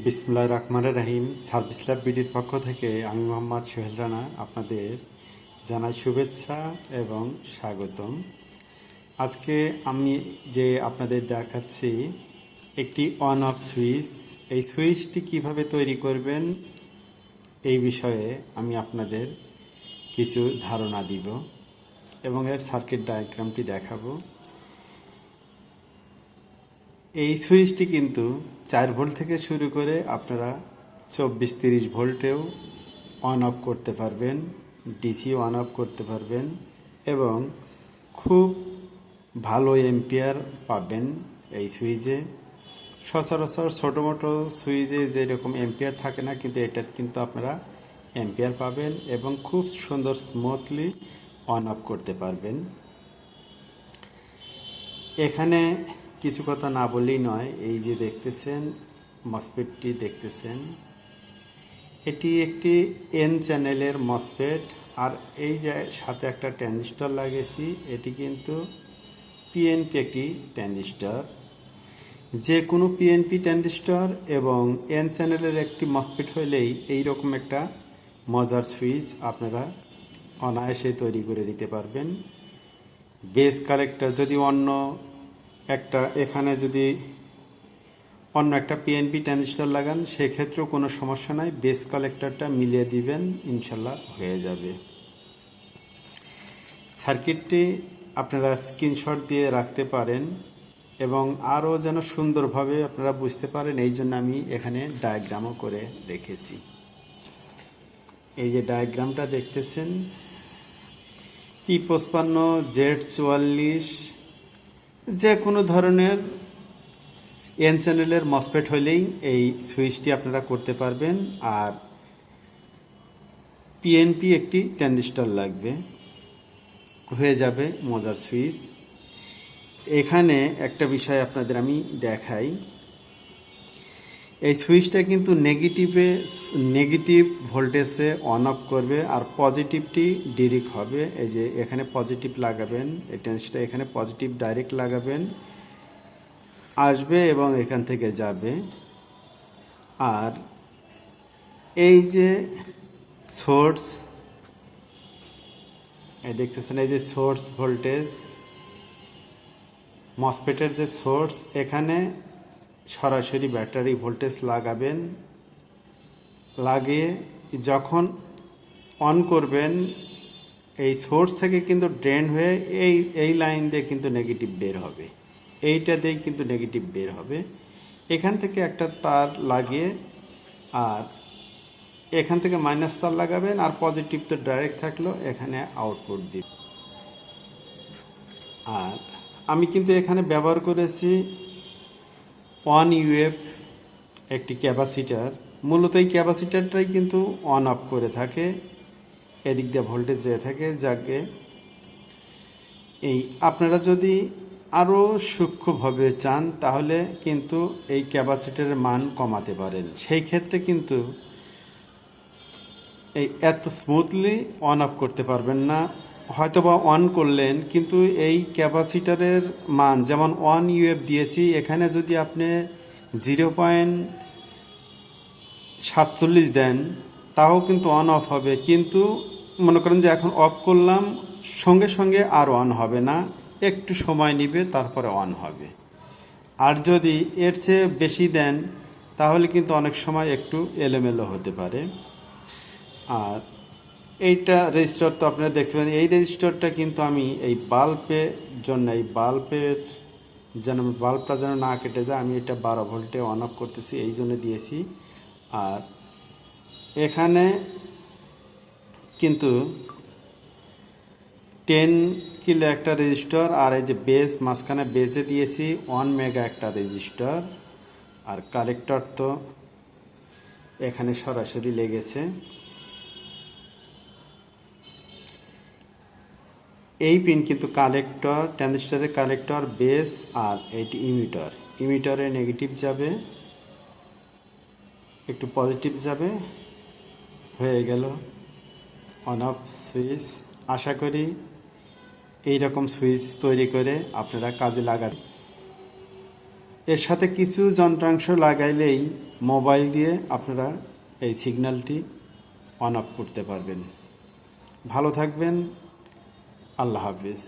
বিসমুল্লাহ রহমান রাহিম। সার্ভিস ল্যাব বিডির পক্ষ থেকে আমি মোহাম্মদ সোহেল রানা আপনাদের জানাই শুভেচ্ছা এবং স্বাগতম। আজকে আমি যে আপনাদের দেখাচ্ছি, একটি অন অফ সুইচ। এই সুইচটি কীভাবে তৈরি করবেন, এই বিষয়ে আমি আপনাদের কিছু ধারণা দিব এবং এর সার্কিট ডায়াগ্রামটি দেখাবো। এই সুইচটি কিন্তু চার ভোল্ট থেকে শুরু করে আপনারা চব্বিশ তিরিশ ভোল্টেও অন অফ করতে পারবেন ডিসি অন অফ করতে পারবেন এবং খুব ভালো এম্পিয়ার পাবেন এই সুইচে। সচরাচর ছোটো মোটো সুইচে যেরকম এম্পিয়ার থাকে না, কিন্তু এটা কিন্তু আপনারা এম্পিয়ার পাবেন এবং খুব সুন্দর স্মুথলি অন অফ করতে পারবেন। এখানে কিছু কথা না বললেই নয়, এই যে দেখতেছেন মসপেটটি দেখতেছেন, এটি একটি এন চ্যানেলের মসপেট আর এই যে সাথে একটা ট্রানজিস্টর লাগিয়েছি, এটি কিন্তু পিএনপি একটি ট্রানজিস্টর। যে কোনো পিএনপি ট্রানজিস্টর এবং এন চ্যানেলের একটি মসপেট হলেই এই রকম একটা মজার সুইচ আপনারা অনায়াসে তৈরি করে নিতে পারবেন। বেস কালেক্টর যদি অন্য একটা এখানে যদি অন্য একটা পিএনপি ট্রানজিস্টার লাগান, সেক্ষেত্রেও কোনো সমস্যা নাই। বেস কালেক্টরটা মিলিয়ে দিবেন, ইনশাল্লাহ হয়ে যাবে। সার্কিটটি আপনারা স্ক্রিনশট দিয়ে রাখতে পারেন এবং আরও যেন সুন্দরভাবে আপনারা বুঝতে পারেন, এই জন্য আমি এখানে ডায়াগ্রামও করে রেখেছি। এই যে ডায়াগ্রামটা দেখতেছেন পি পঁচপান্ন, জেড চুয়াল্লিশ যে কোনো ধরনের এন চ্যানেলের মসপেট হলেই এই সুইচটি আপনারা করতে পারবেন। আর পিএনপি একটি ট্যান্ডিস্টার লাগবে। হয়ে যাবে মজার সুইচ এখানে একটা বিষয় আপনাদের আমি দেখাই। এই সুইচটা কিন্তু নেগেটিভে, নেগেটিভ ভোল্টেজে অন অফ করবে আর পজিটিভটি ডিরেক্ট হবে। এই যে এখানে পজিটিভ লাগাবেন, এই টেন্সটা এখানে পজিটিভ ডাইরেক্ট লাগাবেন, আসবে এবং এখান থেকে যাবে। আর এই যে সোর্স এই দেখতেছেন, এই যে সোর্স ভোল্টেজ মসপেটের যে সোর্স এখানে সরাসরি ব্যাটারি ভোল্টেজ লাগাবেন। লাগিয়ে যখন অন করবেন, এই সোর্স থেকে কিন্তু ড্রেন হয়ে এই এই লাইন দিয়ে কিন্তু নেগেটিভ বের হবে। এইটা দিয়েই কিন্তু নেগেটিভ বের হবে। এখান থেকে একটা তার লাগিয়ে আর এখান থেকে মাইনাস তার লাগাবেন আর পজিটিভ তো ডাইরেক্ট থাকল, এখানে আউটপুট দিব আর আমি কিন্তু এখানে ব্যবহার করেছি ওয়ান ইউএফ একটি ক্যাপাসিটার। মূলত এই ক্যাপাসিটারটাই কিন্তু অন অফ করে থাকে। এদিক দিয়ে ভোল্টেজ যেয়ে থাকে, যাকে এই আপনারা যদি আরও সূক্ষ্মভাবে চান, তাহলে কিন্তু এই ক্যাপাসিটারের মান কমাতে পারেন। সেই ক্ষেত্রে কিন্তু এই এত স্মুথলি অন অফ করতে পারবেন না। হয়তোবা অন করলেন, কিন্তু এই ক্যাপাসিটারের মান, যেমন ওয়ান ইউএফ দিয়েছি, এখানে যদি আপনি জিরো পয়েন্ট সাতচল্লিশ দেন, তাও কিন্তু অন অফ হবে। কিন্তু মনে করেন যে এখন অফ করলাম, সঙ্গে সঙ্গে আর অন হবে না। একটু সময় নিবে, তারপরে অন হবে। আর যদি এর চেয়ে বেশি দেন, তাহলে কিন্তু অনেক সময় একটু এলোমেলো হতে পারে। আর এইটা রেজিস্টার তো আপনারা দেখতে পারেন। এই রেজিস্টারটা কিন্তু আমি এই বাল্বের জন্য, এই বাল্বের যেন বাল্বটা যেন না কেটে যায়, আমি এটা বারো ভোল্টে অন অফ করতেছি, এই জন্য দিয়েছি। আর এখানে কিন্তু টেন কিলো একটা রেজিস্টার আর এই যে বেস মাঝখানে বেজে দিয়েছি ওয়ান মেগা একটা রেজিস্টার আর কালেক্টর তো এখানে সরাসরি লেগেছে। এই পিন কিন্তু কালেক্টর ট্রানজিস্টারের কালেক্টর বেস আর এটি ইমিটার ইমিটারে নেগেটিভ যাবে, একটু পজিটিভ যাবে, হয়ে গেল অন অফ সুইচ আশা করি এই রকম সুইচ তৈরি করে আপনারা কাজে লাগান এর সাথে কিছু যন্ত্রাংশ লাগাইলেই মোবাইল দিয়ে আপনারা এই সিগন্যালটি অন অফ করতে পারবেন। ভালো থাকবেন। আল্লাহ হাফিজ